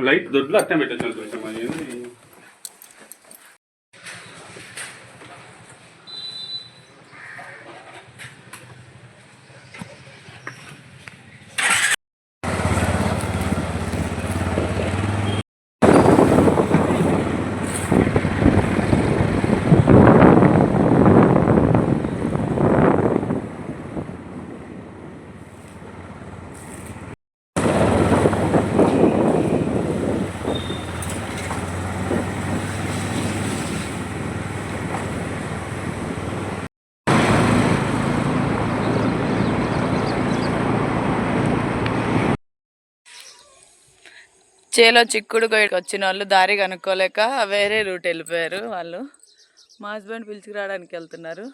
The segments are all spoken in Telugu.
లైట్ దొడ్లు అట్టే పెట్టచ్చు కొంచెం చేలో చిక్కుడు కొయ్యకి వచ్చిన వాళ్ళు దారి కనుక్కోలేక వేరే రూట్ వెళ్ళిపోయారు వాళ్ళు. మా హస్బెండ్ పిలుచుకురావడానికి వెళ్తున్నారు.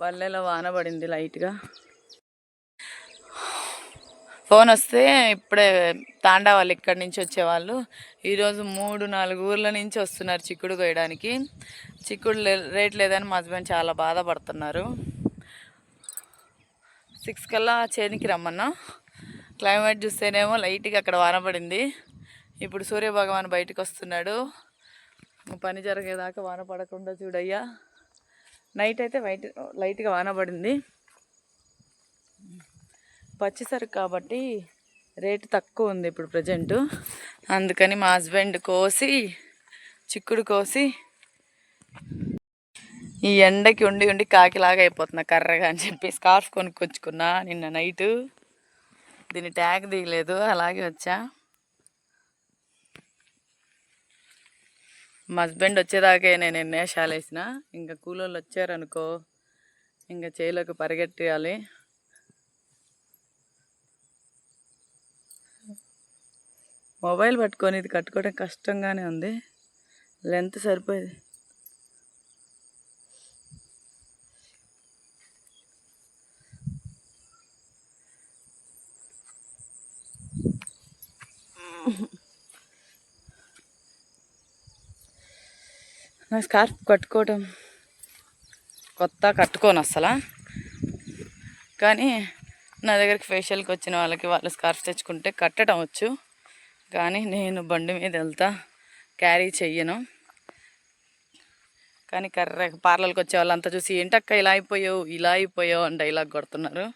వాళ్ళలో వాన పడింది లైట్గా. ఫోన్ వస్తే ఇప్పుడే తాండా వాళ్ళు ఇక్కడి నుంచి వచ్చేవాళ్ళు. ఈరోజు మూడు నాలుగు ఊర్ల నుంచి వస్తున్నారు చిక్కుడు కొయ్యడానికి. చిక్కుడు రేట్ లేదని మా హస్బెండ్ చాలా బాధపడుతున్నారు. సిక్స్ కల్లా చేనికి రమ్మన్నా. క్లైమేట్ చూస్తేనేమో లైట్గా అక్కడ వాన పడింది. ఇప్పుడు సూర్యభగవాన్ బయటకు వస్తున్నాడు పని జరిగేదాకా వాన పడకుండా చూడయ్యా. నైట్ అయితే వైట్ లైట్గా వాన పడింది. పచ్చిసరుకు కాబట్టి రేటు తక్కువ ఉంది ఇప్పుడు ప్రజెంట్ అందుకని మా హస్బెండ్ కోసి చిక్కుడు కోసి ఈ ఎండకి ఉండి ఉండి కాకిలాగా అయిపోతున్నా కర్రగా అని చెప్పి స్కార్ఫ్ కొనుక్కొచ్చుకున్నా నిన్న నైటు దీని ట్యాగ్ దిగలేదు అలాగే వచ్చా. మా హస్బెండ్ వచ్చేదాకే నేను ఎన్నేషాలు వేసిన. ఇంకా కూలోళ్ళు వచ్చారనుకో ఇంకా చేలోకి పరిగెట్టాలి మొబైల్ పట్టుకొని ఇది కట్టుకోవడం కష్టంగానే ఉంది. లెంత్ సరిపోయేది. నా స్కార్ఫ్ కట్టుకోవడం కొత్త కట్టుకోను అసలు కానీ నా దగ్గరికి ఫేషియల్కి వచ్చిన వాళ్ళకి వాళ్ళు స్కార్ఫ్ తెచ్చుకుంటే కట్టడం వచ్చు. కానీ నేను బండి మీద వెళ్తా క్యారీ చెయ్యను. కానీ కర్ర పార్లర్కి వచ్చే వాళ్ళంతా చూసి ఏంటక్క ఇలా అయిపోయావు ఇలా అయిపోయావు అంటే డైలాగ్ కొడుతున్నారు.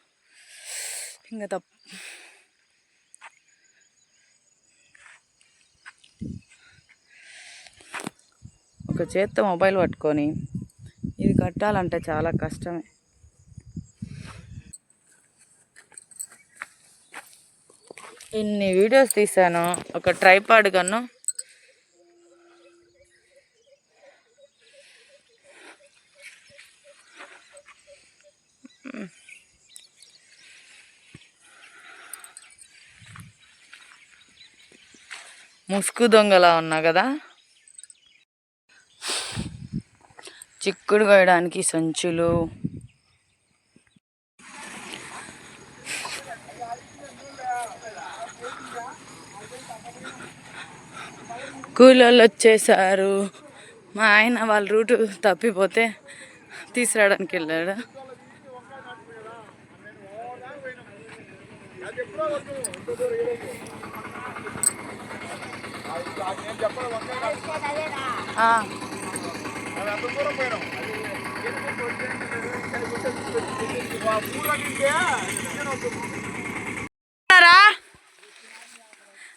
ఇంకా తప్ప ఒక చేత్తో మొబైల్ పట్టుకొని ఇది కట్టాలంటే చాలా కష్టమే. ఇన్ని వీడియోస్ తీసాను ఒక ట్రైపాడ్ కన్ను. ముసుగు దొంగలా ఉన్నా కదా? చిక్కుడు కోయడానికి సంచులు. కూలోళ్ళు వచ్చేసారు మా ఆయన వాళ్ళ రూటు తప్పిపోతే తీసుకురావడానికి వెళ్ళాడు?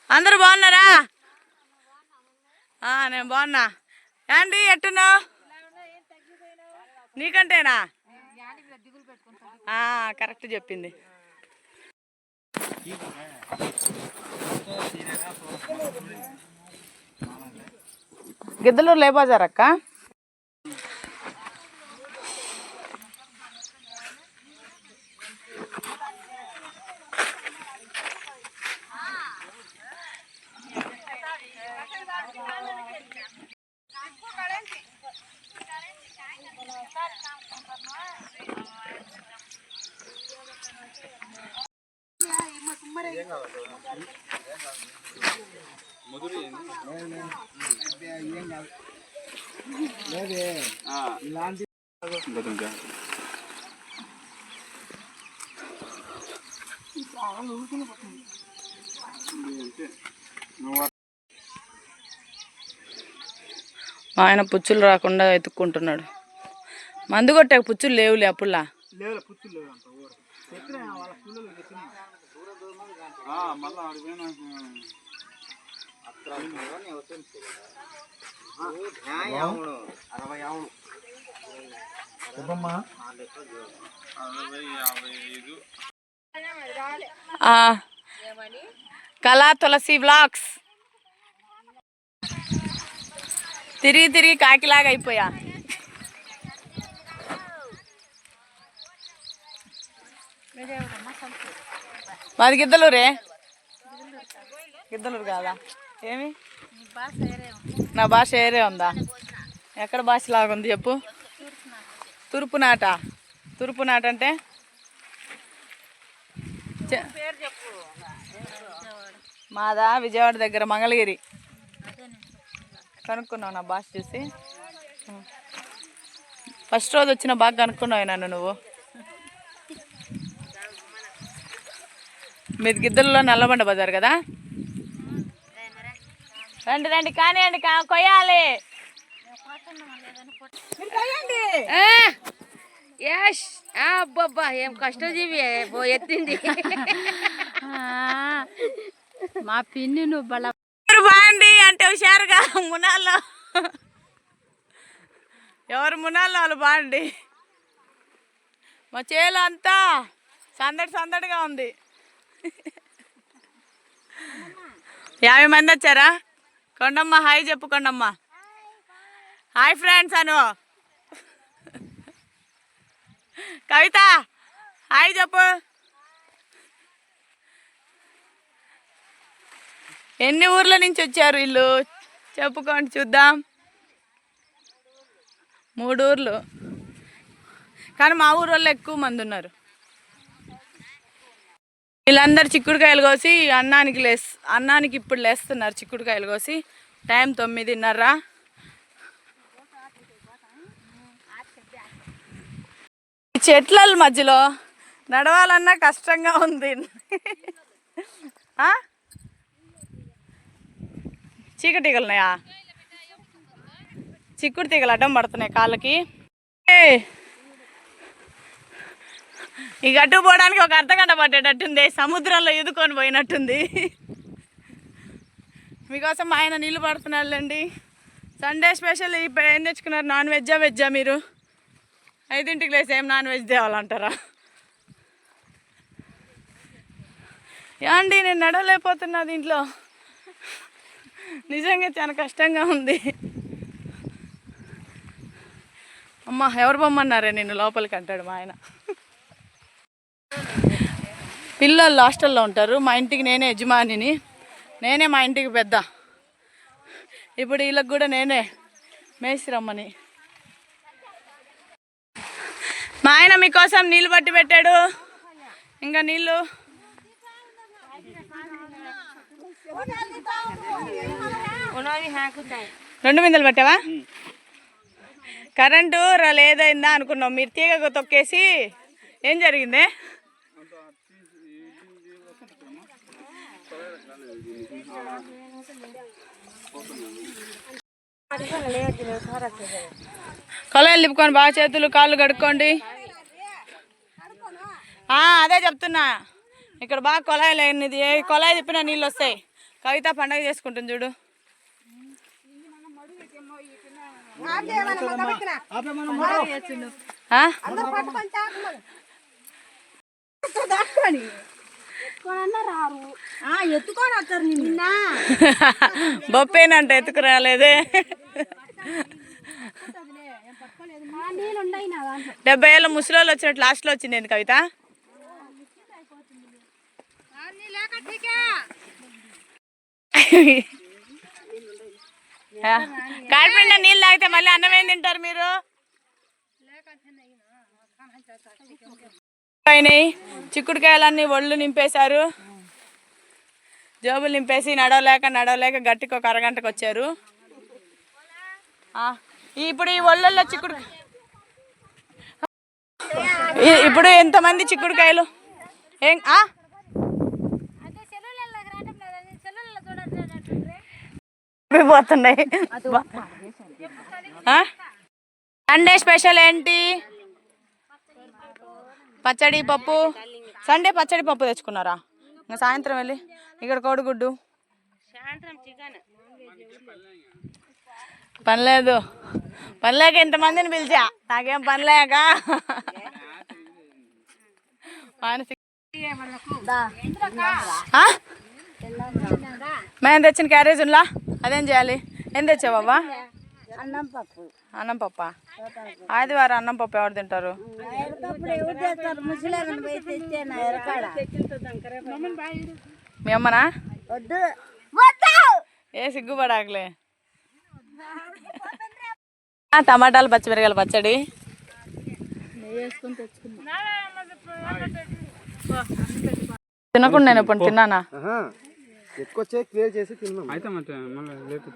అందరు బాగున్నారా? ఆ, నేను బాగున్నా. ఏంటి ఎట్టున్నావు? నీకంటేనా? ఆ, కరెక్ట్ చెప్పింది. గిద్దలూరు లేబాజార్ మా ఆయన పుచ్చులు రాకుండా ఎత్తుక్కుంటున్నాడు. మందు కొట్టాక పుచ్చులు లేవులే అప్పుడులా ఆ కళా తులసి బ్లాగ్స్ తిరిగి తిరిగి కాకిలాగా అయిపోయా. మాది గిద్దలూరే. గిద్దలూరు కాదా? ఏమి? నా భాష ఏరే ఉందా? ఎక్కడ భాష లాగా ఉంది చెప్పు తూర్పు నాట తూర్పు నాట అంటే మాదా విజయవాడ దగ్గర మంగళగిరి. కనుక్కున్నావు నా భాష చూసి? ఫస్ట్ రోజు వచ్చిన బాగా కనుక్కున్నావు నన్ను నువ్వు. మీది గిద్దలలో నల్లబండ బజార్ కదా? రండి రండి కానివ్వండి కా కొయ్యాలి. యష్ అబ్బబ్బా ఏం కష్టజీవి ఎత్తింది. మా పిన్ని నువ్వు బల మీరు బాండి? అంటే హుషారుగా మునాల్లో. ఎవరు మునాల్లో వాళ్ళు బాండి? మా చేలు అంతా సందడి సందడిగా ఉంది. యాభై మంది వచ్చారా? కొండమ్మ హాయ్ చెప్పు కొండమ్మ. హాయ్ ఫ్రెండ్స్ అను. కవిత హాయ్ చెప్పు. ఎన్ని ఊర్ల నుంచి వచ్చారు వీళ్ళు? చెప్పుకోండి చూద్దాం. మూడు ఊర్లు. కానీ మా ఊరు వాళ్ళు ఎక్కువ మంది ఉన్నారు. వీళ్ళందరూ చిక్కుడుకాయలు కోసి అన్నానికి లేస్ అన్నానికి ఇప్పుడు లేస్తున్నారు చిక్కుడుకాయలు కోసి. టైం తొమ్మిదిన్నర. చెట్ల మధ్యలో నడవాలన్నా కష్టంగా ఉంది. చీకటి తీగలున్నాయా చిక్కుడు తీగలు అడ్డం పడుతున్నాయి కాళ్ళకి. ఇక ఈ గట్టు పోవడానికి ఒక అర్ధగంట పట్టేటట్టుంది. సముద్రంలో ఎదుకొని పోయినట్టుంది. మీకోసం ఆయన నీళ్ళు పడుతున్నాళ్ళండి సండే స్పెషల్ ఇప్పుడు ఏం తెచ్చుకున్నారు? నాన్ వెజ్జా వెజ్జా మీరు? ఐదింటికి లేసి ఏం నాన్ వెజ్ తేవాలంటారా? ఏమండి నేను నడవలేకపోతున్నా దీంట్లో. నిజంగా చాలా కష్టంగా ఉంది. అమ్మ ఎవరు బొమ్మన్నారే నిన్ను లోపలికి అంటాడు మా ఆయన. పిల్లలు హాస్టల్లో ఉంటారు మా ఇంటికి నేనే యజమానిని. నేనే మా ఇంటికి పెద్ద. ఇప్పుడు వీళ్ళకి కూడా నేనే మేసిరమ్మని మా ఆయన మీకోసం నీళ్ళు పట్టి పెట్టాడు. ఇంకా నీళ్ళు రెండు మిందలు పట్టావా? కరెంటు లేదైందా అనుకున్నాం. మీరు తీగ తొక్కేసి ఏం జరిగింది? కొలాయిలు నింపుకొని బాగా చేతులు కాళ్ళు కడుక్కోండి. అదే చెప్తున్నా. ఇక్కడ బాగా కొలాయి లేనిది ఏ కొలాయి తిప్పినా నీళ్ళు వస్తాయి. కవిత పండగ చేసుకుంటుంది చూడు. బొప్పేనంటే ఎత్తుకొని రాలేదే నిన్న బొప్పేనంట డెబ్బై ఏళ్ళ ముసలోళ్ళు వచ్చినట్టు లాస్ట్లో వచ్చింది కవిత? కాడిపిండ నీళ్ళు తాగితే మళ్ళీ అన్నం ఏం తింటారు మీరు? అయినాయి. చిక్కుడుకాయలన్నీ ఒళ్ళు నింపేశారు. జోబులు నింపేసి నడవలేక నడవలేక గట్టికి ఒక అరగంటకు వచ్చారు. ఇప్పుడు ఈ ఒళ్ళల్లో చిక్కుడు ఇప్పుడు ఎంతమంది చిక్కుడుకాయలు? ఏం పోతున్నాయి సండే స్పెషల్ ఏంటి? పచ్చడి పప్పు. సండే పచ్చడి పప్పు తెచ్చుకున్నారా? ఇంకా సాయంత్రం వెళ్ళి ఇక్కడ కోడిగుడ్డు. సాయంత్రం చికెన్. పని లేదు. పని లేక ఇంతమందిని పిలిచా. నాకేం పని లేక. మానసిక? మేము తెచ్చిన క్యారేజ్ ఉన్నా అదేం చేయాలి? ఏం తెచ్చావా అన్నం పప్పు. అన్నం పప్ప? ఆదివారం అన్నం పప్పు ఎవరు తింటారు? మీ అమ్మనా? వద్దు. ఏ సిగ్గుపడాకలే. ఆ, టమాటాలు పచ్చిమిరకాయల పచ్చడి. తినకుండా నేను ఇప్పుడు తిన్నానా? ఎక్కువ క్లియర్ చేసి తిన్నాం అయితే మళ్ళీ మళ్ళీ లేట్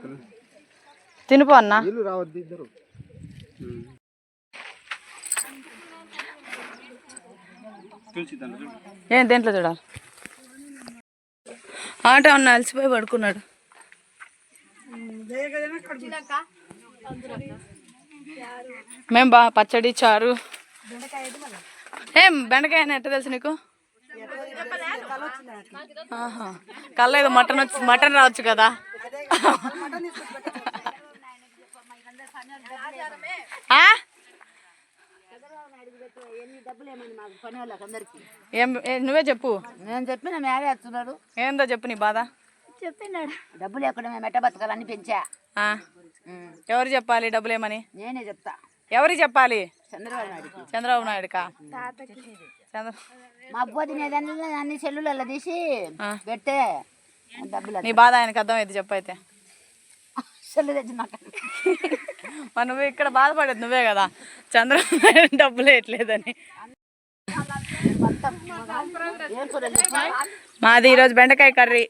తినిపో అన్న. నీళ్ళు రావద్దు ఇద్దరు. ఏం దేంట్లో చూడాలి? ఆట ఉన్న అలసిపోయి పడుకున్నాడు. మేము బా పచ్చడి చారు. ఏం బెండకాయ అని ఎట్ట తెలుసు నీకు? కళ్ళ ఏదో మటన్ వచ్చి మటన్ రావచ్చు కదా? ఏం నువ్వే చెప్పు. నేను చెప్పిన మేడే వస్తున్నాడు ఏందో చెప్పు నీ బాధ. చెప్పినాడు డబ్బులు ఎక్కడ మేము ఎట్ట బతకాలని పెంచా. ఆ. ఎవరు చెప్పాలి డబ్బులు ఏమని నేనే చెప్తా. ఎవరు చెప్పాలి? చంద్రబాబు నాయుడుకి. చంద్రబాబు నాయుడుకా? చంద్ర మా అబ్బో తినేదాన్ని అన్ని సెల్లులలో తీసి. పెడితే డబ్బులు నీ బాధ ఆయనకి అర్థమైంది చెప్పైతే. సెల్లు తెచ్చినాక మరి నువ్వు ఇక్కడ బాధపడేది నువ్వే కదా. చంద్రబాబు డబ్బులు వేయట్లేదని? మాది ఈరోజు బెండకాయ కర్రీ.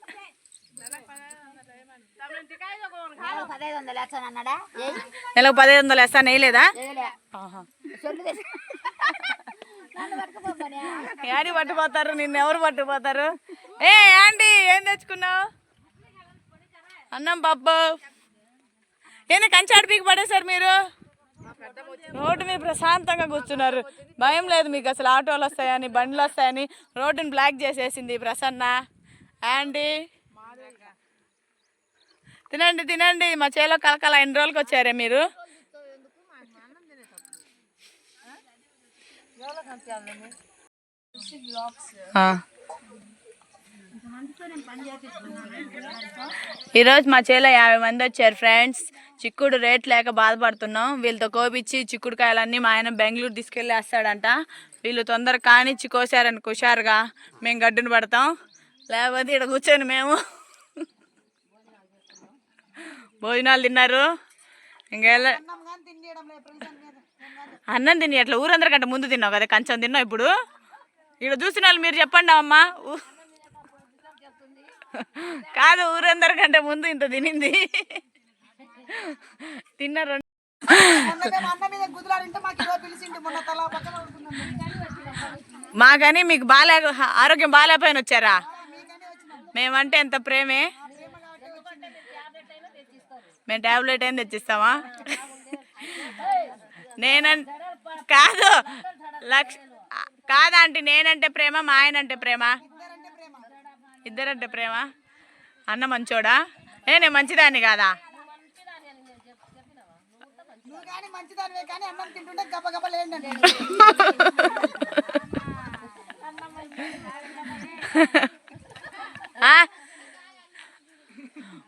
పదహైదు నెలకు పదిహేను వందలు వేస్తాను వేయలేదా? యాడి పట్టుపోతారు నిన్ను ఎవరు పట్టుకుపోతారు? ఏ ఆంటీ ఏం తెచ్చుకున్నావు? అన్నం పప్పు. ఏంది కంచాడు పీకి పడేశారు మీరు? రోడ్డు మీద ప్రశాంతంగా కూర్చున్నారు. భయం లేదు మీకు అసలు ఆటోలు వస్తాయని బండ్లు వస్తాయని రోడ్డుని బ్లాక్ చేసేసింది ప్రసన్న. ఆంటీ. తినండి తినండి. మా చేలో కలకల ఎన్ని రోజులకి వచ్చారే మీరు? ఈరోజు మా చేలో యాభై మంది వచ్చారు ఫ్రెండ్స్. చిక్కుడు రేట్ లేక బాధపడుతున్నాం. వీళ్ళతో కోపిచ్చి చిక్కుడుకాయలన్నీ మా ఆయన బెంగళూరు తీసుకెళ్ళి వేస్తాడంట వీళ్ళు తొందరగా కానిచ్చి కోసారని హుషారుగా మేము గడ్డును పడతాం. లేకపోతే ఇక్కడ కూర్చొని మేము భోజనాలు తిన్నారు. ఇంకెళ్ళ అన్నం తిని అట్లా ఊరందరికంటే ముందు తిన్నావు కదా కంచం తిన్నావు ఇప్పుడు? ఇక్కడ చూసిన వాళ్ళు మీరు చెప్పండి అమ్మా. కాదు ఊరందరికంటే ముందు ఇంత తినింది. తిన్నారు మాకని మీకు బాలే ఆరోగ్యం బాగాలేపోయిన వచ్చారా? మేమంటే ఎంత ప్రేమే? మేము టాబ్లెట్ ఏం తెచ్చిస్తామా? నేనం కాదు. లక్ష కాదా ఆంటీ నేనంటే ప్రేమ మా ఆయన అంటే ప్రేమ. ఇద్దరంటే ప్రేమ. అన్న మంచోడా? ఏ నేను మంచిదాన్ని కాదా? ఆ?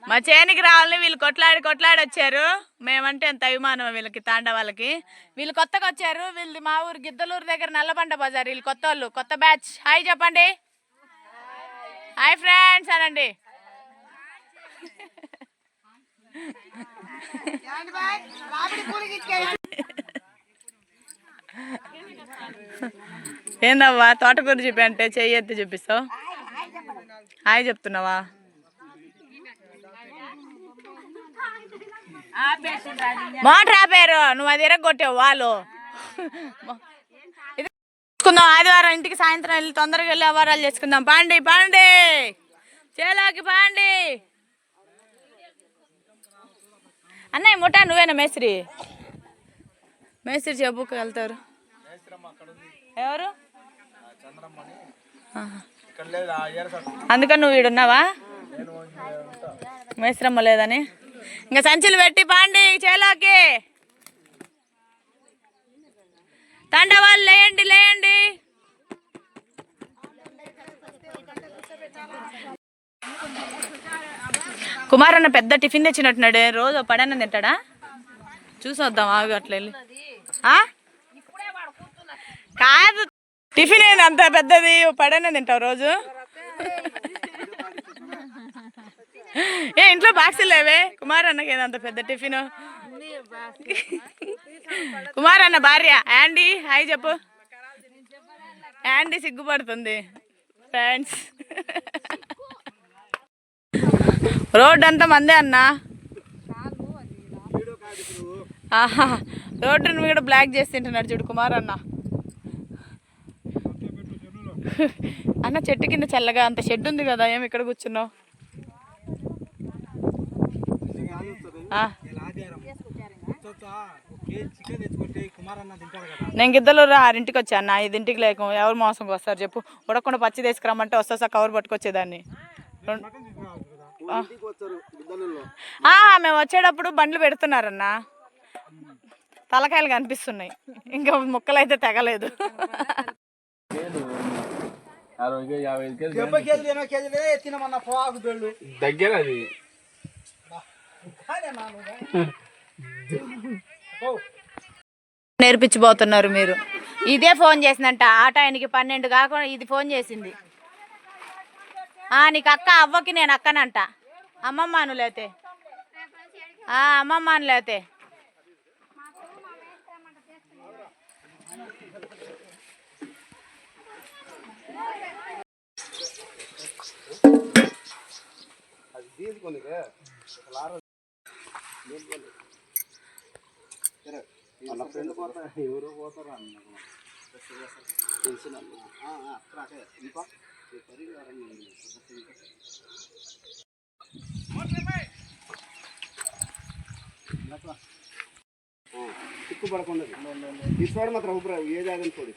మా చేనికి రావాలని వీళ్ళు కొట్లాడి కొట్లాడి వచ్చారు మేమంటే ఎంత అభిమానం వీళ్ళకి తాండవాళ్ళకి. వీళ్ళు కొత్తగా వచ్చారు. వీళ్ళు మా ఊరు గిద్దలూరు దగ్గర నల్లబండ బజార్. వీళ్ళు కొత్త వాళ్ళు కొత్త బ్యాచ్. హాయ్ చెప్పండి. హాయ్ ఫ్రెండ్స్ అనండి. ఏందవ్వా తోటకూర చూపి అంటే చెయ్యి ఎత్తి చూపిస్తావు? హాయ్ చెప్తున్నావా? మోటార్ ఆపారు. నువ్వు అది ఎరగొట్టావు వాళ్ళు. ఇది చేసుకుందాం ఆదివారం ఇంటికి సాయంత్రం వెళ్ళి తొందరగా వెళ్ళి వ్యవహారాలు చేసుకుందాం. పాండి పాండి. చేలోకి పాండి. అన్నయ్య ముఠా నువ్వేనా మేస్త్రి? మేస్త్రి చెప్పుకు వెళ్తారు. ఎవరు. అందుకని నువ్వు ఈడున్నావా? మేస్త్రమ్మ లేదని. ఇంకా సంచులు పెట్టి పాండి చేలోకి. తండ వాళ్ళు లేయండి లేయండి. కుమార్ అన్న పెద్ద టిఫిన్ తెచ్చినట్టున్నాడు. రోజు పడన్న తింటాడా? చూసొద్దాం ఆగు అట్లా వెళ్ళి. ఆ? కాదు. టిఫిన్ ఏంది అంత పెద్దది? పడన్న తింటావు రోజు? ఏ ఇంట్లో బాక్సులు లేవే కుమార్ అన్నకి ఏదంత పెద్ద టిఫిన్. కుమార్ అన్న భార్య. యాండీ హాయ్ చెప్పు. యాండీ సిగ్గుపడుతుంది. ఫ్రెండ్స్. రోడ్ అంతా మందే అన్న. రోడ్డు కూడా బ్లాక్ చేసి తింటున్నాడు చూడు కుమార్ అన్న అన్న చెట్టు కింద చల్లగా అంత షెడ్ ఉంది కదా ఏమి ఇక్కడ కూర్చున్నావు? నేను గిద్దలు ఆరింటికి వచ్చాను నా ఐదింటికి లేక ఎవరు మోసంకి వస్తారు చెప్పు. ఉడకుండా పచ్చి తీసుకురమ్మంటే వస్తా సార్ కవర్ పట్టుకొచ్చేదాన్ని. మేము వచ్చేటప్పుడు బండ్లు పెడుతున్నారన్నా. తలకాయలు కనిపిస్తున్నాయి. ఇంకా ముక్కలు అయితే తెగలేదు. అరవై యాభై ఐదు కేజీ డెబ్బై కేజీలు ఎనభై కేజీలే ఎత్తినామన్న పోగు బెళ్ళు. దగ్గర అది. నేర్పించబోతున్నారు మీరు. ఇదే ఫోన్ చేసిందంట ఆ టైంకి పన్నెండు కాకుండా ఇది ఫోన్ చేసింది. ఆ నీకు అక్క అవ్వకి నేను అక్కనంట. అమ్మమ్మ అనులేతే ఆ అమ్మమ్మ వాళ్ళ ఫ్రెండ్ పోతారు ఎవరో పోతారు అన్న తెలిసిన అక్కడ ఇంకా చిక్కు పడకుండా తీసుకోవడం మాత్రం అభిప్రాయం ఏ జాగని చూడు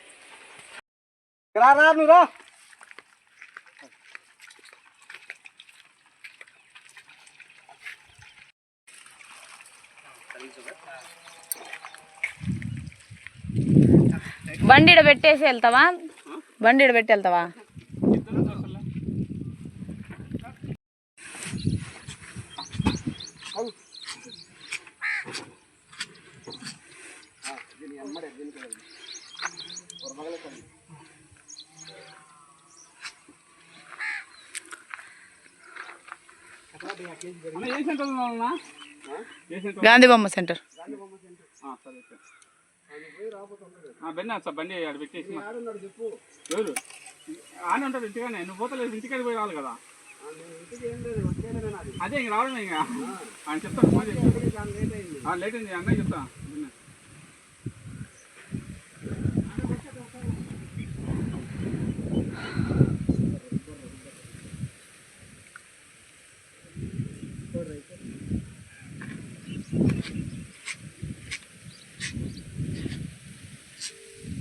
రా. రా నువ్వు రా బండి ఈడ పెట్టేసి వెళ్తావా బండి ఈడ పెట్టి వెళ్తావా దీని అమ్మడే దీనికి పొరమగలే కొన్ని అన్న, ఏ సెంటర్ ఉందన్నా? గాంధీ బొమ్మ సెంటర్. ఆ, సరే సరే. సార్ బండి ఆడ పెట్టేసి మా- ఆడున్నాడు చెప్పు ఎవరు? ఆనే ఉంటాడు ఇంటిగానే నువ్వు పోతలేదు ఇంటికాడికి పోయి రావాలి కదా. అదే ఇంక రావడమే ఇంకా. ఆయన చెప్తాను ఫోన్ చేసి. లేట్ లేట్ అయింది అన్నయ్య చెప్తా నిన్న.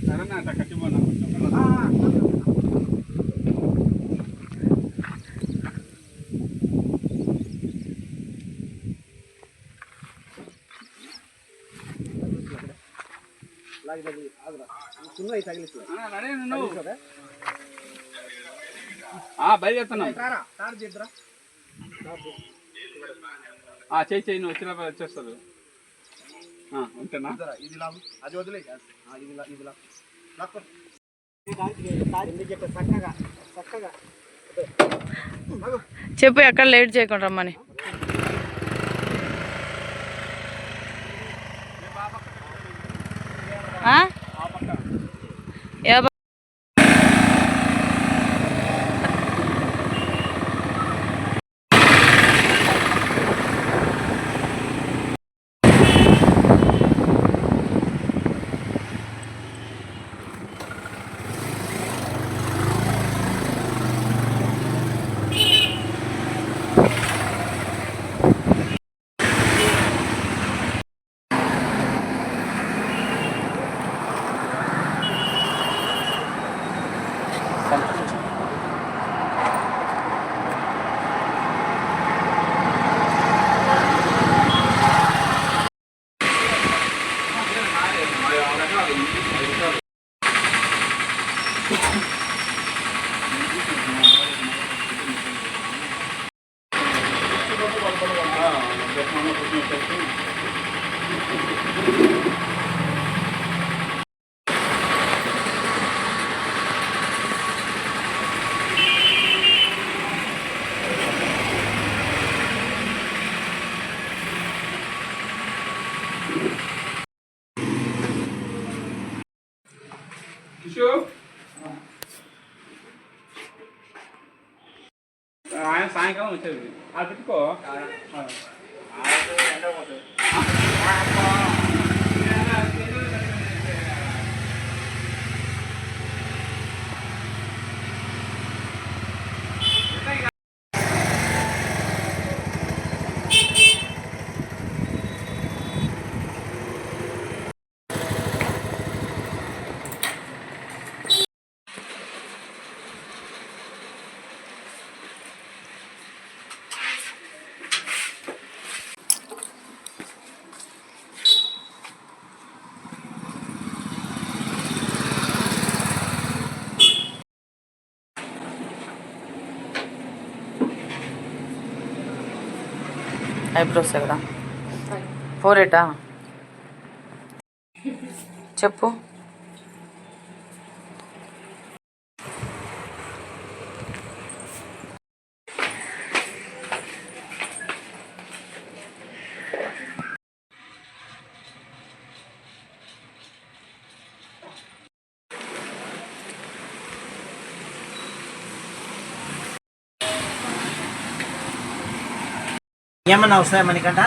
సరేనా అట్లా కట్టిపోనా బయలుదేరుతున్నాం. ఆ, చేయి చేయి నువ్వు వచ్చిన వచ్చేస్తారు ఇది లాగు. అది వదిలే. ఆ, ఇది ఇది చెప్పు ఎక్కడ లేట్ చేయకుండా రమ్మని. ఆ? ఆయన సాయంకాలం వచ్చేది అది పెట్టుకో ఐబ్రోస్ కదా? ఫోర్ ఎయిటా? చెప్పు. ఏమన్నా వస్తాయా మనకంట?